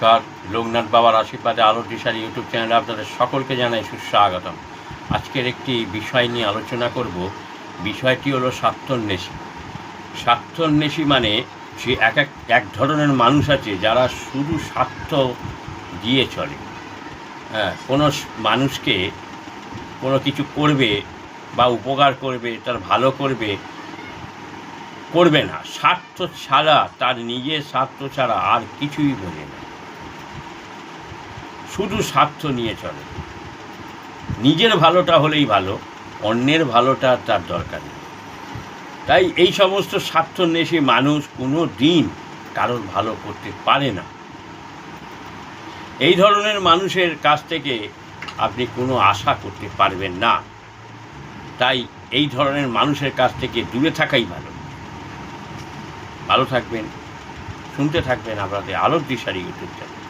নমস্কার। লোকনাথ বাবার আশীর্বাদে আলো দিশারি ইউটিউব চ্যানেলে আপনাদের সকলকে জানাই সুস্বাগতম। আজকের একটি বিষয় নিয়ে আলোচনা করব। বিষয়টি হলো স্বার্থন্বেষী। স্বার্থন্বেষী মানে সে এক এক এক ধরনের মানুষ আছে যারা শুধু স্বার্থ দিয়ে চলে। হ্যাঁ কোনো মানুষকে কোনো কিছু করবে বা উপকার করবে, তার ভালো করবে করবে না। স্বার্থ ছাড়া, তার নিজের স্বার্থ ছাড়া আর কিছুই বোঝে না। শুধু স্বার্থ নিয়ে চলে। নিজের ভালোটা হলেই ভালো, অন্যের ভালোটা তার দরকার নেই। তাই এই সমস্ত স্বার্থন্বেষী মানুষ কোনো দিন কারোর ভালো করতে পারে না। এই ধরনের মানুষের কাছ থেকে আপনি কোনো আশা করতে পারবেন না। তাই এই ধরনের মানুষের কাছ থেকে দূরে থাকাই ভালো। ভালো থাকবেন, শুনতে থাকবেন আপনাদের আলোর দিশারি ইউটিউব চ্যানেল।